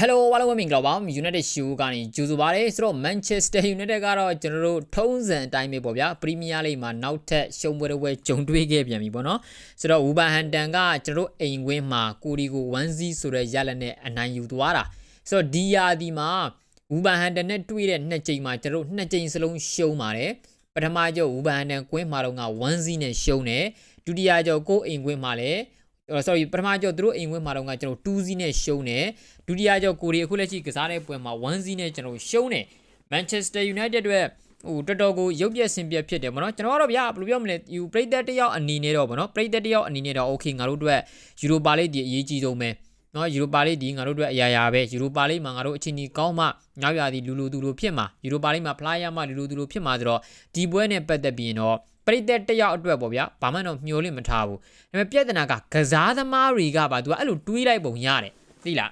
Hello အားလုံးပဲမင်္ဂလာပါ United Show ကနေကြိုဆိုပါရစေဆိုတော့ Manchester United ကတော့ကျွန်တော်တို့ထုံးစံအတိုင်းပဲပေါ့ဗျာ Premier League မှာနောက်ထပ်ရှုံးပွဲတစ်ပွဲကြုံတွေ့ခဲ့ပြန်ပြီပေါ့နော်ဆိုတော့ Wolverhampton ကကျွန်တော်တို့အိမ်ကွင်းမှာကိုဒီကို1-0ဆိုတဲ့ရလဒ်နဲ့အနိုင်ယူသွားတာဆိုတော့ဒီယာဒီမှာ Wolverhampton နဲ့တွေ့တဲ့နှစ်ကြိမ်မှာကျွန်တော်တို့နှစ်ကြိမ်စလုံးရှုံးပါတယ်ပထမကြော Wolverhampton ကွင်းမှာတော့က1-0နဲ့ရှုံးတယ်ဒုတိယကြောကိုအိမ်ကွင်းမှာလည်း sorry ပထမကြောသူတို့အိမ်ဝင်းမှာတော့ကကျွန်တော်2စီးနဲ့ရှုံးတယ်ဒုတိယကြောကိုရီအခုလက်ရှိကစားတဲ့ပွဲမှာ1စီးနဲ့ကျွန်တော်ရှုံးတယ် Manchester United အတွက်ဟိုတော်တော်ကိုရုပ်ပြက်ဆင်ပြက်ဖြစ်တယ်ဗောနော်ကျွန်တော်ကတော့ဗျာဘယ်လိုပြောမလဲယူပရိသတ်တယောက်အနေနဲ့တော့ဗောနော်ပရိသတ်တယောက်အနေနဲ့တော့ okay ငါတို့အတွက်ယူရိုပါလိဒီအရေးကြီးဆုံးပဲနော်ယူရိုပါလိဒီငါတို့အတွက်အရာရာပဲယူရိုပါလိမှာငါတို့အချင်းကြီးကောင်းမှငါ့ရာဒီလူလူသူလူဖြစ်မှာယူရိုပါလိမှာဖလားရမှလူလူသူလူဖြစ်မှာဆိုတော့ဒီပွဲနဲ့ပတ်သက်ပြီးရင်တော့ ပရိသတ်တယောက်အတွက်ပေါ့ဗျာဘာမှတော့မျှော်လင့်မထားဘူးဒါပေမဲ့ပြဿနာကကစားသမားတွေကပါသူကအဲ့လိုတွေးလိုက်ပုံရတယ်သိလား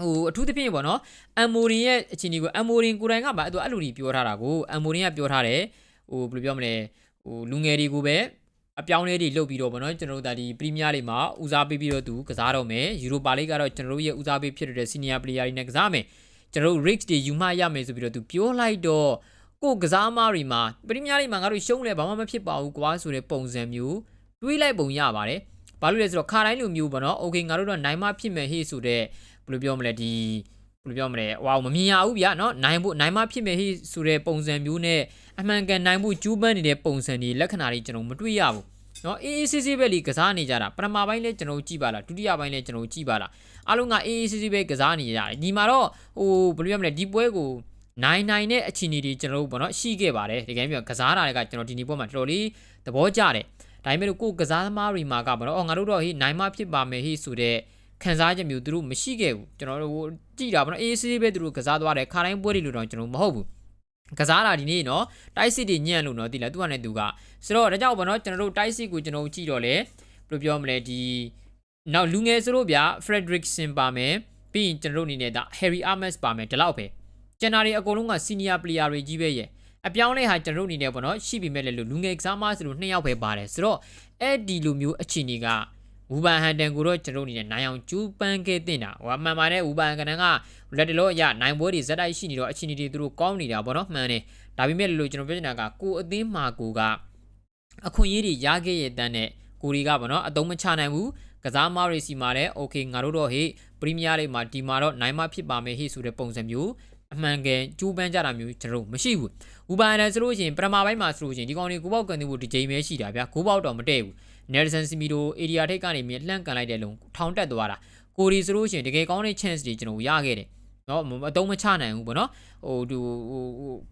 ဟိုအထူးသဖြင့်ပေါ့နော်အမ်မိုရင်ရဲ့အချင်းကြီးကိုအမ်မိုရင်ကိုယ်တိုင်ကပါသူအဲ့လိုကြီးပြောထားတာကိုအမ်မိုရင်ကပြောထားတယ်ဟိုဘယ်လိုပြောမလဲဟိုလူငယ်တွေကိုပဲအပြောင်းလဲတွေလုပ်ပြီးတော့ဗောနော်ကျွန်တော်တို့ဒါဒီပရီးမီးယားလိမှာဦးစားပေးပြီးတော့သူကစားတော့မယ်ယူရိုပါလိကတော့ကျွန်တော်တို့ရဲ့ဦးစားပေးဖြစ်တဲ့စီနီယာပလေယာတွေနဲ့ကစားမယ်ကျွန်တော်တို့ risk တွေယူမှရမယ်ဆိုပြီးတော့သူပြောလိုက်တော့ ကိုကစားမားတွေမှာပရိမယာတွေမှာငါတို့ရှုံးလဲဘာမှမဖြစ်ပါဘူးကွာဆိုတဲ့ပုံစံမျိုးတွေးလိုက်ပုံရပါတယ်။ဘာလို့လဲဆိုတော့ခါတိုင်းလူမျိုးပေါ့နော်။ Okay ငါတို့တော့နိုင်မဖြစ်မယ်ဟေ့ဆိုတဲ့ဘယ်လိုပြောမလဲဒီဘယ်လိုပြောမလဲ။ဝါမမြင်ရဘူးဗျာနော်။နိုင်ဖို့နိုင်မဖြစ်မယ်ဟေ့ဆိုတဲ့ပုံစံမျိုးနဲ့အမှန်ကန်နိုင်ဖို့ကြိုးပမ်းနေတဲ့ပုံစံတွေလက္ခဏာတွေကျွန်တော်မတွေ့ရဘူး။နော်အေးအေးဆေးဆေးပဲလေကစားနေကြတာပထမပိုင်းလဲကျွန်တော်ကြည့်ပါလားဒုတိယပိုင်းလဲကျွန်တော်ကြည့်ပါလားအားလုံးကအေးအေးဆေးဆေးပဲကစားနေကြတယ်ညီမတော့ဟိုဘယ်လိုပြောမလဲဒီပွဲကို နိုင်နိုင်တဲ့အခြေအနေတွေကျွန်တော်တို့ပေါ့နော်ရှိခဲ့ပါတယ်ဒီကနေ့ပြောကစားတာတွေကကျွန်တော်ဒီနေ့ပွဲမှာတော်တော်လေးသဘောကျတယ်ဒါပေမဲ့ကိုကစားသမားတွေမှာကပေါ့နော်အော်ငါတို့တော့ဟေးနိုင်မဖြစ်ပါမယ်ဟေးဆိုတဲ့ခံစားချက်မျိုးသူတို့မရှိခဲ့ဘူးကျွန်တော်တို့ကြည့်တာပေါ့နော်အေးဆေးပဲသူတို့ကစားသွားတယ်ခါတိုင်းပွဲတွေလို့တော့ကျွန်တော်မဟုတ်ဘူးကစားတာဒီနေ့နော်တိုက်စစ်တွေညံ့လို့နော်တိလားသူကလည်းသူကဆိုတော့ဒါကြောင့်ပေါ့နော်ကျွန်တော်တို့တိုက်စစ်ကိုကျွန်တော်ကြည့်တော့လေဘယ်လိုပြောမလဲဒီနောက်လူငယ်ဆိုလို့ဗျာ Frederickson ပါမယ်ပြီးရင်ကျွန်တော်တို့အနေနဲ့ဒါ Harry Armas ပါမယ်ဒီလောက်ပဲ ကျန်တာတွေအကုန်လုံးက senior player တွေကြီးပဲရဲ့အပြောင်းလဲဟာကျွန်တော်တို့အနေနဲ့ပေါ့နော်ရှိပြီမဲ့လည်းလူငယ်ကစားမဆိုလို့နှစ်ယောက်ပဲပါတယ်ဆိုတော့အဲ့ဒီလိုမျိုးအခြေအနေကဝူပန်ဟန်တန်ကိုတော့ကျွန်တော်အနေနဲ့နိုင်အောင်ကျူးပန်းခဲ့တင်တာဟိုအမှန်ပါတဲ့ဝူပန်ကနန်ကလက်တလို့အရနိုင်ပွဲတွေဇက်တိုက်ရှိနေတော့အခြေအနေတွေသူတို့ကောင်းနေတာပေါ့နော်မှန်တယ်ဒါပေမဲ့လို့ကျွန်တော်ပြောချင်တာကကိုအသင်းမှာကိုကအခွင့်အရေးတွေရခဲ့ရတဲ့တဲ့ကိုတွေကပေါ့နော်အတုံးမချနိုင်ဘူးကစားမားတွေစီမှာလည်း okay ငါတို့တော့ဟေ့ပရီးမီးယားလိမှာဒီမှာတော့နိုင်မဖြစ်ပါမယ်ဟေ့ဆိုတဲ့ပုံစံမျိုး အမှန်ကန်ကျူးပန်းကြတာမျိုးကျွန်တော်မရှိဘူး။ဥပမာဆိုလို့ရှိရင်ပထမပိုင်းမှာဆိုလို့ရှိရင်ဒီကောင်တွေကိုပေါက်ကန်သူကိုဒီချိန်ပဲရှိတာဗျာ။ကိုပေါက်တော့မတည့်ဘူး။ Nelson Semedo area ထိပ်ကနေမြလှန့်ကန်လိုက်တဲ့လုံထောင်တက်သွားတာ။ကိုရီဆိုလို့ရှိရင်တကယ်ကောင်းတဲ့ chance တွေကျွန်တော်ရခဲ့တယ်။နော်အတုံးမချနိုင်ဘူးပေါ့နော်။ဟိုဒီဟို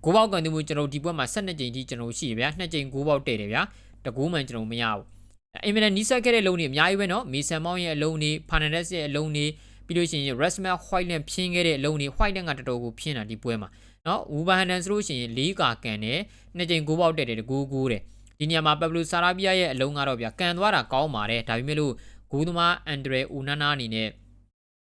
ကိုပေါက်ကန်သူကိုကျွန်တော်ဒီဘက်မှာ12ကြိမ်ထိကျွန်တော်ရှိတယ်ဗျာ။2ကြိမ်ကိုပေါက်တဲ့တယ်ဗျာ။တကူးမှန်ကျွန်တော်မရဘူး။အင်မတန်နီးစပ်ခဲ့တဲ့လုံတွေအများကြီးပဲနော်။မီဆန်မောင်းရဲ့အလုံးတွေ Fernandez ရဲ့အလုံးတွေ ပြီးလို့ရှိရင် Rasmus White နဲ့ဖြင်းခဲ့တဲ့အလုံးတွေ White ကတော်တော်ကိုဖြင်းတာဒီပွဲမှာနော် Wolverhampton ဆိုလို့ရှိရင်၄ကာကန်တယ်နှစ်ကြိမ်ကိုပေါက်တက်တယ်ကိုကိုတဲ့ဒီနေရာမှာ Pablo Sarabia ရဲ့အလုံးကတော့ဗျကန်သွားတာကောင်းပါတယ်ဒါပေမဲ့လို့ဂိုးသမား Andre Onana အနေနဲ့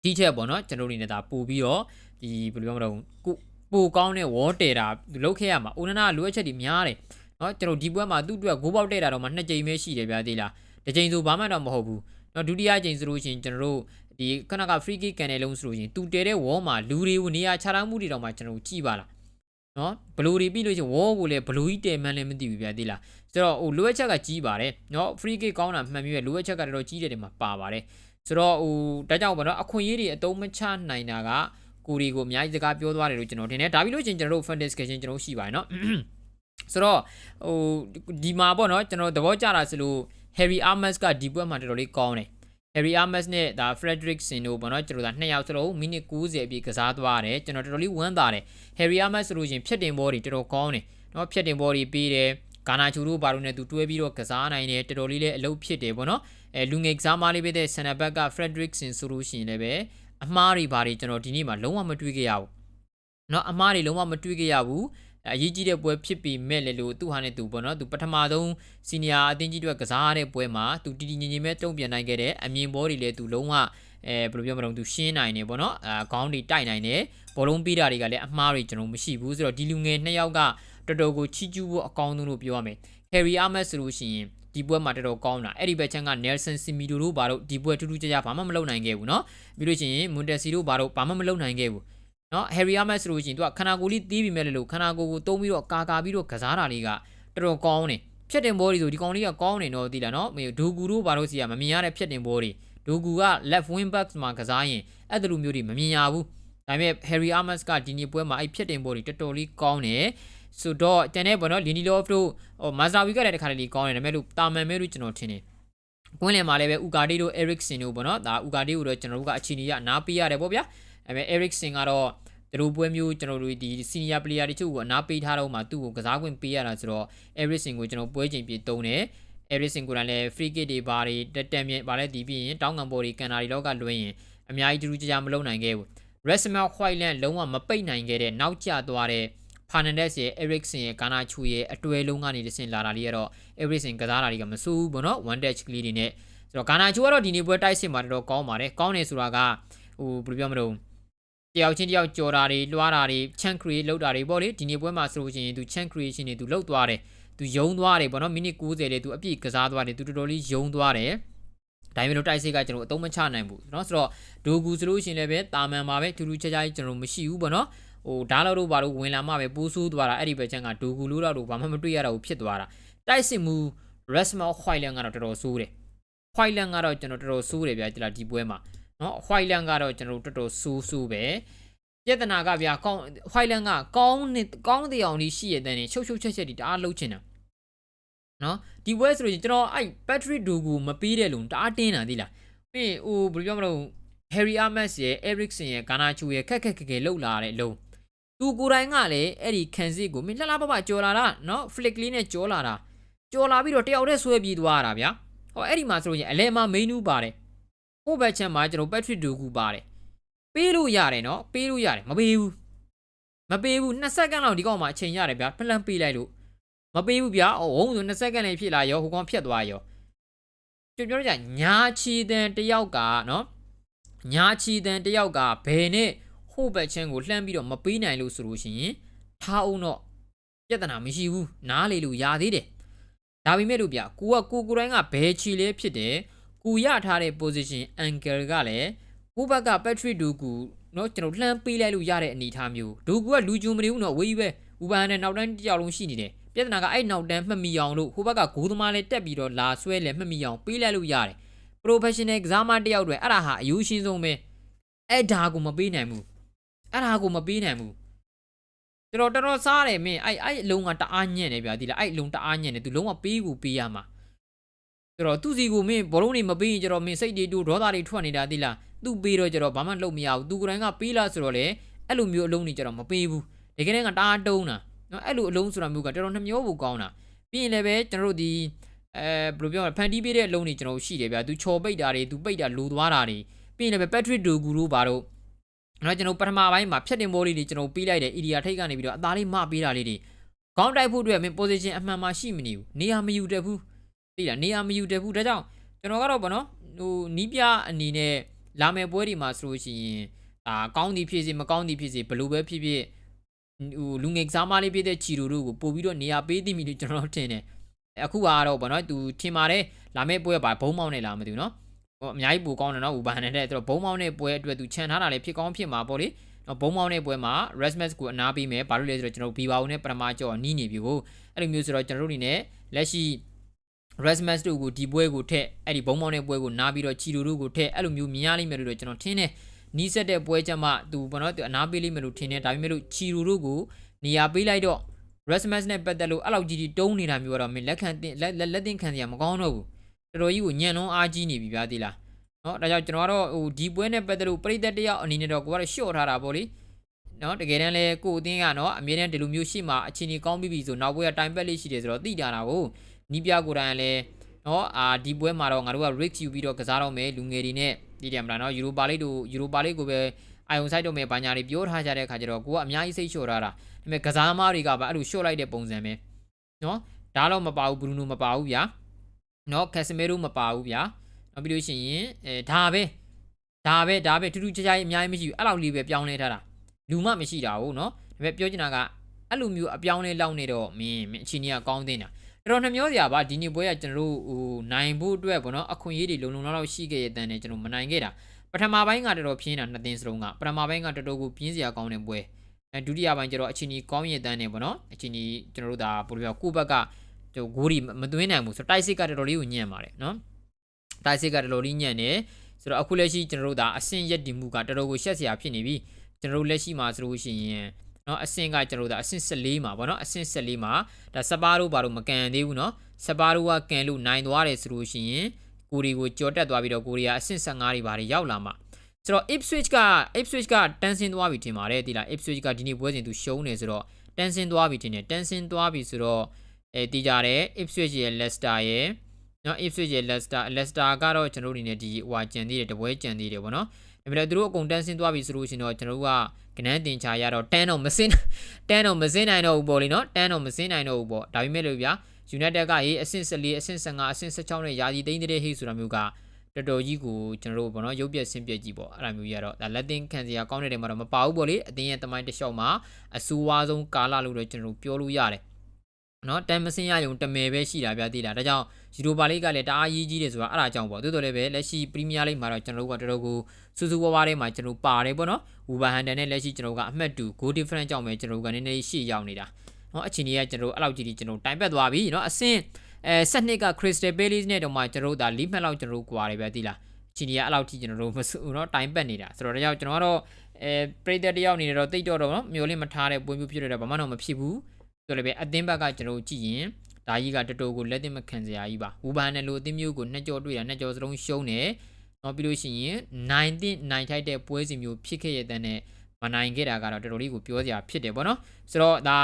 ဒီချက်ပေါ့နော်ကျွန်တော်အနေနဲ့ဒါပို့ပြီးတော့ဒီဘယ်လိုပြောမလဲကိုပိုကောင်းတဲ့ဝေါ်တယ်တာလုတ်ခဲ့ရမှာ Onana လိုအပ်ချက်တွေများတယ်နော်ကျွန်တော်ဒီပွဲမှာသူ့အတွက်ဂိုးပေါက်တဲ့တာတော့မှနှစ်ကြိမ်ပဲရှိတယ်ဗျာသေးလားတစ်ကြိမ်ဆိုဘာမှတော့မဟုတ်ဘူးနော်ဒုတိယကြိမ်ဆိုလို့ရှိရင်ကျွန်တော်တို့ ဒီခဏက free kick ကန်တဲ့လုံးဆိုလို့ရှင်သူတဲတဲ့ wall မှာလူတွေကိုနေရာခြားထားမှုတွေတော့မှကျွန်တော်ကြည့်ပါလားနော်ဘလူတွေပြီးလို့ရှင် wall ကိုလည်းဘလူကြီးတဲမှန်းလည်းမသိဘူးဗျာသိလားဆိုတော့ဟိုလိုအပ်ချက်ကကြီးပါတယ်နော် free kick ကောင်းတာမှန်ပြီပဲလိုအပ်ချက်ကတော်တော်ကြီးတယ်တယ်မှာပါပါတယ်ဆိုတော့ဟိုဒါကြောင့်ပေါ့နော်အခွင့်အရေးတွေအတုံးမချနိုင်တာကကိုရီကိုအများကြီးစကားပြောသွားတယ်လို့ကျွန်တော်ထင်တယ်ဒါပြီးလို့ရှင်ကျွန်တော်တို့ fan discussion ကျွန်တော်ရှိပါတယ်နော်ဆိုတော့ဟိုဒီမှာပေါ့နော်ကျွန်တော်သဘောကျတာဆိုလို့ Harry Armas ကဒီပွဲမှာတော်တော်လေးကောင်းတယ် Harry Armas နဲ့ဒါ Frederickson တို့ပေါ့နော်ကျွန်တော်ဒါနှစ်ယောက်စလုံးမိနစ်90အပြည့်ကစားသွားတယ်ကျွန်တော်တော်တော်လေးဝမ်းသာတယ် Harry Armas ဆိုလို့ရှင်ဖြတ်တင်ဘောတွေတော်တော်ကောင်းတယ်နော်ဖြတ်တင်ဘောတွေပြီးတယ်ဂါနာချူတို့ဘာလို့နဲ့သူတွဲပြီးတော့ကစားနိုင်တယ်တော်တော်လေးလည်းအလုပ်ဖြစ်တယ်ပေါ့နော်အဲလူငယ်ကစားမလေးပဲတဲ့ center back က Frederickson ဆိုလို့ရှိရင်လည်းပဲအမားတွေဘာတွေကျွန်တော်ဒီနေ့မှာလုံးဝမတွေးခဲ့ရဘူးเนาะအမားတွေလုံးဝမတွေးခဲ့ရဘူး အရေးကြီးတဲ့ပွဲဖြစ်ပြီးမဲ့လေလို့သူ့ဟာနဲ့သူပေါ့နော်သူပထမဆုံးစီနီယာအသင်းကြီးတွေကစားတဲ့ပွဲမှာသူတီတီငင်ငင်ပဲတုံ့ပြန်နိုင်ခဲ့တဲ့အမြင်ဘောတွေလည်းသူလုံးဝအဲဘယ်လိုပြောမလဲသူရှင်းနိုင်နေပေါ့နော်အာခေါင်းတွေတိုက်နိုင်တယ်ဘောလုံးပေးတာတွေကလည်းအမှားတွေကျွန်တော်မရှိဘူးဆိုတော့ဒီလူငယ်နှစ်ယောက်ကတော်တော်ကိုချီကျူးဖို့အကောင်းဆုံးလို့ပြောရမယ် Harry Armas ဆိုလို့ရှိရင်ဒီ ဒီပွဲမှာတော်တော်ကောင်းတာအဲ့ဒီဘက်ချမ်းက Nelson Simido တို့ဘာလို့ဒီပွဲထူးထူးခြားခြားဘာမှမလုပ်နိုင်ခဲ့ဘူးเนาะပြီးလို့ရှိရင် Montesi တို့ဘာလို့ဘာမှမလုပ်နိုင်ခဲ့ဘူး နော် Harry Ames ဆိုလို့ရှိရင်သူကခန္ဓာကိုယ်လေးတီးပြီးမဲ့လေလို့ခန္ဓာကိုယ်ကိုသုံးပြီးတော့ကာကာပြီးတော့ကစားတာလေးကတော်တော်ကောင်းတယ်ဖြတ်တင်ဘောတွေဆိုဒီကောင်လေးကကောင်းနေတော့သိလားနော်ဒူဂူတို့ဘာလို့စီကမမြင်ရတဲ့ဖြတ်တင်ဘောတွေဒူဂူက left wing back မှာကစားရင်အဲ့လိုမျိုးတွေမမြင်ရဘူးဒါပေမဲ့ Harry Ames ကဒီနေ့ပွဲမှာအဲ့ဖြတ်တင်ဘောတွေတော်တော်လေးကောင်းတယ်ဆိုတော့တန်တဲ့ဘောနော်လီနီလော့ဖ်တို့ဟိုမာဇာဝီကလည်းတခါလေးလေးကောင်းတယ်ဒါပေမဲ့လို့တာမန်မဲလို့ကျွန်တော်ထင်တယ်ကွင်းလယ်မှာလည်းပဲဥကာဒေးတို့ Ericsson တို့ပေါ့နော်ဒါဥကာဒေးကိုတော့ကျွန်တော်တို့ကအချီနီရနားပေးရတယ်ပေါ့ဗျာ ဒါပေမဲ့ Eriksen ကတော့သူတို့ပွဲမျိုးကျွန်တော်တို့ဒီ senior player တွေချုပ်ကိုအနားပေးထားတော့မှသူ့ကိုကစားခွင့်ပေးရတာဆိုတော့ Eriksen ကိုကျွန်တော်ပွဲချိန်ပြေသုံးတယ် Eriksen ကိုလည်း free kick တွေဘာတွေတက်တက်မြင့်ဗာလဲဒီပြီးရင်တောင်းငံပေါ်တွေကန်တာတွေတော့ကလွှဲရင်အများကြီးတူတူကြကြမလုပ်နိုင်ခဲ့ဘူး Resmel Whiteland လုံးဝမပိတ်နိုင်ခဲ့တဲ့နောက်ကျသွားတဲ့ Fernandez ရဲ့ Eriksen ရဲ့ကာနာချူရဲ့အတွဲလုံးကနေတဆင်လာတာလေးကတော့ Eriksen ကစားတာတွေကမစိုးဘူးပေါ့နော် one touch ကလေးတွေနဲ့ဆိုတော့ကာနာချူကတော့ဒီနေ့ပွဲတိုက်စစ်မှာတော်တော်ကောင်းပါတယ်ကောင်းနေဆိုတာကဟိုဘယ်လိုပြောမလို့ တယောက်ချင်းတယောက်ကြော်တာတွေလွှားတာတွေ chance create လုပ်တာတွေပေါ့လေဒီနေ့ပွဲမှာဆိုလို့ရှိရင်သူ chance creation တွေသူလုပ်သွားတယ်သူယုံသွားတယ်ပေါ့နော်မိနစ်90လေသူအပြည့်ကစားသွားတယ်သူတော်တော်လေးယုံသွားတယ်ဒါပေမဲ့လို့တိုက်စစ်ကကျွန်တော်အသုံးမချနိုင်ဘူးเนาะဆိုတော့ဒိုဂူဆိုလို့ရှိရင်လည်းပဲတာမန်ပါပဲထူးထူးခြားခြားကြီးကျွန်တော်မရှိဘူးပေါ့နော်ဟိုဓာတ်လောက်တို့ဘာလို့ဝင်လာမှပဲပိုးဆိုးသွားတာအဲ့ဒီဘက်ချမ်းကဒိုဂူလို့တော့ဘာမှမတွေ့ရတော့ဘူးဖြစ်သွားတာတိုက်စစ်မှု Resmal Whiteland ကတော့တော်တော်ဆိုးတယ် Whiteland ကတော့ကျွန်တော်တော်တော်ဆိုးတယ်ဗျာဒီလားဒီပွဲမှာ နော် white land ကတော့ကျွန်တော်တို့တော်တော်ဆူးဆူးပဲပြဿနာကဗျာကောင်း white land ကကောင်းနေကောင်းတဲ့အောင်ကြီးရှိရတဲ့နေချုပ်ချုပ်ချက်ချက်ဒီတအားလှုပ်ချင်တာနော်ဒီပွဲဆိုရင်ကျွန်တော်အဲ့ battery ဒူကူမပေးတဲ့လုံတအားတင်းတာဒီလားပြီးဟိုဘယ်လိုပြောမလို့ Harry Ames ရဲ့ Ericsson ရဲ့ Ghana Chu ရဲ့ခက်ခက်ခက်ခက်လှုပ်လာတဲ့အလုံးသူကိုယ်တိုင်ကလည်းအဲ့ဒီခံစစ်ကိုမင်းလှလှပပကြော်လာတာနော် flick လေးနဲ့ကြော်လာတာကြော်လာပြီးတော့တယောက်တည်းဆွဲပြေးသွားတာဗျာဟောအဲ့ဒီမှာဆိုရင်အလဲမ main နူးပါတယ် ဟိုဘက်ချက်မှာကျွန်တော် Patrick Dogu ပါတယ်ပေးလို့ရတယ်နော်ပေးလို့ရတယ်မပေးဘူးမပေးဘူး2စက္ကန့်လောက်ဒီကောင်မှာအချိန်ရတယ်ဗျာဖလန်ပေးလိုက်လို့မပေးဘူးဗျာဟိုဆို2စက္ကန့်လေးဖြစ်လာရောဟိုကောင်ဖြတ်သွားရောကျွန်တော်ပြောကြညာချီတန်တယောက်ကနော်ညာချီတန်တယောက်ကဘယ်နဲ့ဟိုဘက်ချင်းကိုလှမ်းပြီးတော့မပေးနိုင်လို့ဆိုလို့ရှိရင်ထားအောင်တော့ပြဿနာမရှိဘူးနားလေလို့ရသေးတယ်ဒါပေမဲ့လို့ဗျကိုကကိုကိုတိုင်းကဘယ်ချီလဲဖြစ်တယ် ကူရထားတဲ့ position angle ကလည်းကိုဘက်က Patrick ဒူကူနော်ကျွန်တော်လှမ်းပေးလိုက်လို့ရတဲ့အနေအထားမျိုးဒူကူကလူဂျူမနေဘူးနော်ဝေးကြီးပဲဥပန်နဲ့နောက်တန်းတစ်ယောက်လုံးရှိနေတယ်ပြဿနာကအဲ့နောက်တန်းမှတ်မိအောင်လို့ဟိုဘက်ကဂိုးသမားလည်းတက်ပြီးတော့လာဆွဲလည်းမှတ်မိအောင်ပေးလိုက်လို့ရတယ် professional ကစားမတစ်ယောက်တွေအဲ့ဒါဟာအယူရှင်းဆုံးပဲအဲ့ဒါကိုမပေးနိုင်ဘူးအဲ့ဒါကိုမပေးနိုင်ဘူးကျွန်တော်တော်တော်စားတယ်မင်းအဲ့အဲ့အလုံးကတအားညံ့နေဗျာဒီလားအဲ့အလုံးတအားညံ့နေသူလုံးဝပေးကိုပေးရမှာ ကျွန်တော်သူ့စီကိုမင်းဘောလုံးတွေမပေးရင်ကျွန်တော်မင်းစိတ်တွေတူဒေါသတွေထွက်နေတာဒီလားသူ့ပေးတော့ကျွန်တော်ဘာမှလုပ်မရဘူးသူကိုယ်တိုင်ကပေးလားဆိုတော့လေအဲ့လိုမျိုးအလုံးတွေကျွန်တော်မပေးဘူးတကယ်တမ်းကတအားတုံးတာနော်အဲ့လိုအလုံးဆိုတာမျိုးကတော်တော်နှမျောဖို့ကောင်းတာပြီးရင်လည်းပဲကျွန်တော်တို့ဒီအဲဘယ်လိုပြောမလဲဖန်တီးပေးတဲ့အလုံးတွေကျွန်တော်ရှိတယ်ဗျာသူချော်ပိတ်တာတွေသူပိတ်တာလိုသွားတာတွေပြီးရင်လည်းပဲ Patrick Dogu တို့ဘာတို့နော်ကျွန်တော်ပထမပိုင်းမှာဖြတ်တင်ဘောလေးတွေကျွန်တော်ပေးလိုက်တယ် area ထိတ်ကနေပြီးတော့အသားလေးမပေးတာလေးတွေခေါင်းတိုက်ဖို့အတွက်မင်း position အမှန်မှရှိမနေဘူးနေရာမယူတတ်ဘူး သိလားနေရာမယူတတ်ဘူးဒါကြောင့်ကျွန်တော်ကတော့ဗောနော်ဟိုနီးပြအနေနဲ့လာမယ်ပွဲတွေမှာဆိုလို့ရှိရင်အာကောင်းသည်ဖြစ်စေမကောင်းသည်ဖြစ်စေဘလို့ပဲဖြစ်ဖြစ်ဟိုလူငယ်ကစားမလေးဖြစ်တဲ့ချီရိုတို့ကိုပို့ပြီးတော့နေရာပေးသိမိလို့ကျွန်တော်ထင်တယ်အခုကတော့ဗောနော်သူထင်ပါတယ်လာမယ့်ပွဲကဘာဘုံမောင်းနေလားမသိဘူးနော်ဟိုအများကြီးပိုကောင်းတယ်နော်ဥပန်နဲ့တဲ့သူဘုံမောင်းတဲ့ပွဲအတွက်သူခြံထားတာလည်းဖြစ်ကောင်းဖြစ်မှာပေါ့လေနော်ဘုံမောင်းတဲ့ပွဲမှာ Resmax ကိုအနာပေးမယ်ဘာလို့လဲဆိုတော့ကျွန်တော်ဘီဘာဦးနဲ့ပရမကျော်နီးနေပြီကိုအဲ့လိုမျိုးဆိုတော့ကျွန်တော်တို့အနေနဲ့လက်ရှိ Resmax တို့ကိုဒီပွဲကိုထက်အဲ့ဒီဘုံမောင်းတဲ့ပွဲကိုနားပြီးတော့ချီလိုတို့ကိုထက်အဲ့လိုမျိုးမြင်ရလိမ့်မယ်လို့ကျွန်တော်ထင်တယ်နီးစက်တဲ့ပွဲချက်မှသူဘာလို့သူအနာပေးလိမ့်မယ်လို့ထင်တယ်ဒါပေမဲ့လို့ချီလိုတို့ကိုနေရာပေးလိုက်တော့ Resmax နဲ့ပတ်သက်လို့အဲ့လောက်ကြီးကြီးတုံးနေတာမျိုးကတော့မင်းလက်ခံတင်လက်လက်တင်ခံစရာမကောင်းတော့ဘူးတော်တော်ကြီးကိုညံ့လုံးအားကြီးနေပြီဗျာသေးလားနော်ဒါကြောင့်ကျွန်တော်ကတော့ဟိုဒီပွဲနဲ့ပတ်သက်လို့ပြည်သက်တယောက်အနေနဲ့တော့ကိုကတော့ရှော့ထားတာပေါ့လေနော်တကယ်တမ်းလဲကိုအတင်းကနော်အမြဲတမ်းဒီလိုမျိုးရှိမှအချင်းကြီးကောင်းပြီးပြီဆိုနောက်ပွဲကတိုင်ပက်လေးရှိတယ်ဆိုတော့သိကြတာကို နီးပြကိုယ်တိုင်လည်းနော်အာဒီပွဲမှာတော့ငါတို့က risk ယူပြီးတော့ကစားတော့မယ်လူငယ်တွေနဲ့ဒီတယ်မလားနော်ယူရိုပါလိတို့ယူရိုပါလိကိုပဲအိုင်ယွန်ဆိုင်တော့မယ်ဘာညာတွေပြောထားကြတဲ့အခါကျတော့ကိုကအများကြီးစိတ်လျှော့ထားတာဒါပေမဲ့ကစားသမားတွေကပါအဲ့လိုလျှော့လိုက်တဲ့ပုံစံပဲနော်ဒါတော့မပါဘူးဘရူနိုမပါဘူးဗျာနော်ကက်စမီရိုမပါဘူးဗျာနောက်ပြီးလို့ရှိရင်အဲဒါပဲဒါပဲဒါပဲထူးထူးခြားခြားအများကြီးမရှိဘူးအဲ့လောက်လေးပဲပြောင်းလဲထားတာလူမှမရှိတာဟုတ်နော်ဒါပေမဲ့ပြောချင်တာကအဲ့လိုမျိုးအပြောင်းလဲလောက်နေတော့မင်းမင်းအချင်းကြီးကကောင်းတင်တာ တတော်တော်နှမျောစရာပါဒီနေ့ပွဲကကျွန်တော်တို့ဟိုနိုင်ဖို့အတွက်ပေါ့နော်အခွင့်အရေးတွေလုံလုံလောက်လောက်ရှိခဲ့ရဲ့တန်နဲ့ကျွန်တော်မနိုင်ခဲ့တာပထမပိုင်းကတော်တော်ပြင်းတာနှစ်သင်းစလုံးကပထမပိုင်းကတော်တော်ကိုပြင်းစရာကောင်းတဲ့ပွဲအဲဒုတိယပိုင်းကျတော့အချင်းကြီးကောင်းရဲ့တန်းနဲ့ပေါ့နော်အချင်းကြီးကျွန်တော်တို့ဒါဘယ်လိုပြောကိုယ့်ဘက်ကကျိုဂိုးဒီမသွင်းနိုင်ဘူးဆိုတော့တိုက်စစ်ကတော်တော်လေးကိုညံ့ပါတယ်နော်တိုက်စစ်ကတော်တော်လေးညံ့နေဆိုတော့အခုလက်ရှိကျွန်တော်တို့ဒါအဆင့်ရက်တည်မှုကတော်တော်ကိုရှက်စရာဖြစ်နေပြီကျွန်တော်တို့လက်ရှိမှာဆိုလို့ရှိရင် เนาะအဆင့်ကကျွန်တော်တို့ဒါအဆင့်14မှာပေါ့နော်အဆင့်14မှာဒါစပါးတို့ဘာလို့မကန်သေးဘူးเนาะစပါးတို့ကကန်လို့နိုင်သွားတယ်ဆိုလို့ရှိရင်ကိုရီကိုကြော်တက်သွားပြီးတော့ကိုရီကအဆင့်15တွေဘာတွေရောက်လာမှာဆိုတော့ Ipswich က Ipswich ကတန်းစင်းသွားပြီထင်ပါတယ်ဒီလား Ipswich ကဒီနေ့ပွဲစဉ်သူရှုံးနေဆိုတော့တန်းစင်းသွားပြီထင်တယ်တန်းစင်းသွားပြီဆိုတော့အဲတီးကြတယ် Ipswich ရဲ့ Leicester ရဲ့နော် Ipswich ရဲ့ Leicester Leicester ကတော့ကျွန်တော်တို့အနေနဲ့ဒီဟိုဟာကြံသေးတယ်တပွဲကြံသေးတယ်ဗောနော် ဒါပေမဲ့သူတို့အကုန်တန်းစင်းသွားပြီဆိုလို့ရှိရင်တော့ကျွန်တော်တို့ကကနန်းတင်ချာရတော့တန်းတော့မစင်းတန်းတော့မစင်းနိုင်တော့ဘူးပေါ့လေနော်တန်းတော့မစင်းနိုင်တော့ဘူးပေါ့ဒါပေမဲ့လို့ဗျာ United ကရေးအဆင့်14အဆင့်15အဆင့်16နဲ့ယာယီသိန်းတဲ့ဟိဆိုတာမျိုးကတော်တော်ကြီးကိုကျွန်တော်တို့ပေါ့နော်ရုပ်ပြက်ဆင်းပြက်ကြီးပေါ့အဲ့ဒါမျိုးကြီးကတော့ဒါလက်တင်ခံစရာကောင်းတဲ့နေရာမှာတော့မပါဘူးပေါ့လေအတင်းရဲ့တမိုင်းတစ်လျှောက်မှာအဆိုးဝါးဆုံးကာလလို့တော့ကျွန်တော်တို့ပြောလို့ရတယ် နော်တန်မစင်းရယုံတမယ်ပဲရှိတာဗျာသိလားဒါကြောင့်ယူရိုပါလိကလည်းတအားကြီးကြီးတယ်ဆိုတာအဲ့ဒါကြောင့်ပေါ့တိုးတော်လည်းပဲလက်ရှိပရီးမီးယားလိမှာတော့ကျွန်တော်တို့ကတော်တော်ကိုစူးစူးဝါးဝါးလေးမှာကျွန်တော်ပါတယ်ပေါ့နော်ဝူဘာဟန်တန်နဲ့လက်ရှိကျွန်တော်ကအမှတ်တူ goal difference ကြောင့်ပဲကျွန်တော်ကနည်းနည်းရှေ့ရောက်နေတာနော်အချိန်ကြီးကကျွန်တော်အဲ့လောက်ကြီးကြီးကျွန်တော်တိုင်ပတ်သွားပြီနော်အဆင့်အဲဆက်နှစ်က Crystal Palace နဲ့တော့မှကျွန်တော်တို့ဒါ၄မှတ်လောက်ကျွန်တော်တို့ကွာတယ်ဗျာသိလားချီနီကအဲ့လောက်ထိကျွန်တော်တို့မစူနော်တိုင်ပတ်နေတာဆိုတော့ဒါကြောင့်ကျွန်တော်ကတော့အဲပရိသတ်တယောက်အနေနဲ့တော့တိတ်တော့တော့နော်မျိုးလေးမထားတဲ့ပွင့်ပြဖြစ်ရတာဘာမှတော့မဖြစ်ဘူး ဆိုတော့ပဲအသင်းဘက်ကကျွန်တော်ကြည့်ရင်ဒါကြီးကတတိုကိုလက်သင့်မခံစရာကြီးပါဝူဘာနယ်လိုအသင်းမျိုးကိုနှစ်ကြောတွေ့တာနှစ်ကြောစလုံးရှုံးတယ်တော့ပြီးလို့ရှိရင်နိုင်တဲ့နိုင်ထိုက်တဲ့ပွဲစီမျိုးဖြစ်ခဲ့ရတဲ့နဲ့မနိုင်ခဲ့တာကတော့တော်တော်လေးကိုပြောစရာဖြစ်တယ်ပေါ့နော်ဆိုတော့ဒါ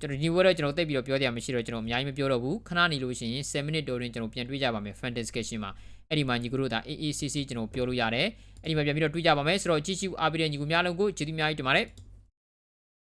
ကျွန်တော်ဒီဘက်တော့ကျွန်တော်တိတ်ပြီးတော့ပြောစရာမရှိတော့ကျွန်တော်အများကြီးမပြောတော့ဘူးခဏနေလို့ရှိရင်7 minute တော်ရင်ကျွန်တော်ပြန်တွေ့ကြပါမယ် fan discussion မှာအဲ့ဒီမှာညီကတို့ဒါ AACC ကျွန်တော်ပြောလို့ရတယ်အဲ့ဒီမှာပြန်ပြီးတော့တွေ့ကြပါမယ်ဆိုတော့ကြည့်ရှုအားပေးတဲ့ညီကများလုံးကိုကျေးဇူးအများကြီးတင်ပါတယ်